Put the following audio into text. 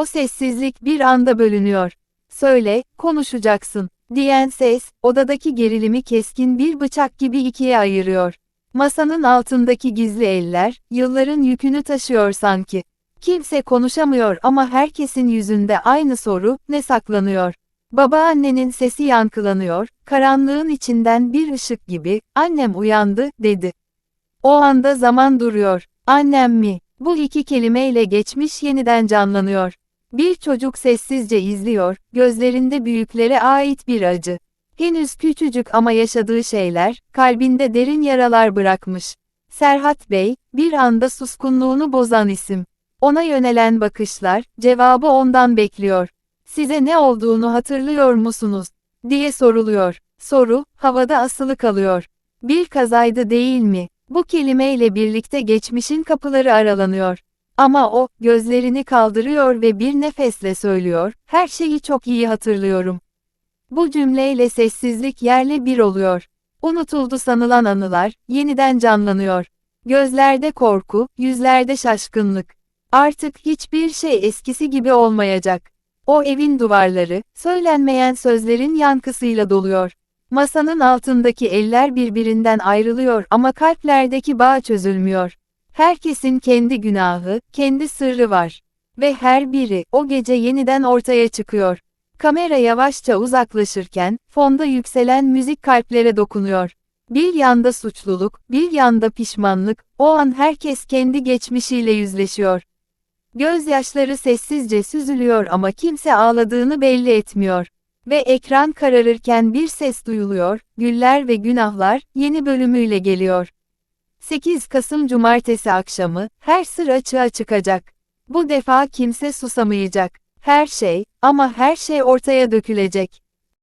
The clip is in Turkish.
O sessizlik bir anda bölünüyor. Söyle, konuşacaksın, diyen ses, odadaki gerilimi keskin bir bıçak gibi ikiye ayırıyor. Masanın altındaki gizli eller, yılların yükünü taşıyor sanki. Kimse konuşamıyor ama herkesin yüzünde aynı soru, ne saklanıyor? Babaannenin sesi yankılanıyor, karanlığın içinden bir ışık gibi, annem uyandı, dedi. O anda zaman duruyor. Annem mi? Bu iki kelimeyle geçmiş yeniden canlanıyor. Bir çocuk sessizce izliyor, gözlerinde büyüklere ait bir acı. Henüz küçücük ama yaşadığı şeyler, kalbinde derin yaralar bırakmış. Serhat Bey, bir anda suskunluğunu bozan isim. Ona yönelen bakışlar, cevabı ondan bekliyor. Size ne olduğunu hatırlıyor musunuz? diye soruluyor. Soru, havada asılı kalıyor. Bir kazaydı değil mi? Bu kelimeyle birlikte geçmişin kapıları aralanıyor. Ama o, gözlerini kaldırıyor ve bir nefesle söylüyor, her şeyi çok iyi hatırlıyorum. Bu cümleyle sessizlik yerle bir oluyor. Unutuldu sanılan anılar, yeniden canlanıyor. Gözlerde korku, yüzlerde şaşkınlık. Artık hiçbir şey eskisi gibi olmayacak. O evin duvarları, söylenmeyen sözlerin yankısıyla doluyor. Masanın altındaki eller birbirinden ayrılıyor ama kalplerdeki bağ çözülmüyor. Herkesin kendi günahı, kendi sırrı var. Ve her biri, o gece yeniden ortaya çıkıyor. Kamera yavaşça uzaklaşırken, fonda yükselen müzik kalplere dokunuyor. Bir yanda suçluluk, bir yanda pişmanlık, o an herkes kendi geçmişiyle yüzleşiyor. Gözyaşları sessizce süzülüyor ama kimse ağladığını belli etmiyor. Ve ekran kararırken bir ses duyuluyor, Güller ve Günahlar, yeni bölümüyle geliyor. 8 Kasım Cumartesi akşamı, her sır açığa çıkacak. Bu defa kimse susamayacak. Her şey, ama her şey ortaya dökülecek.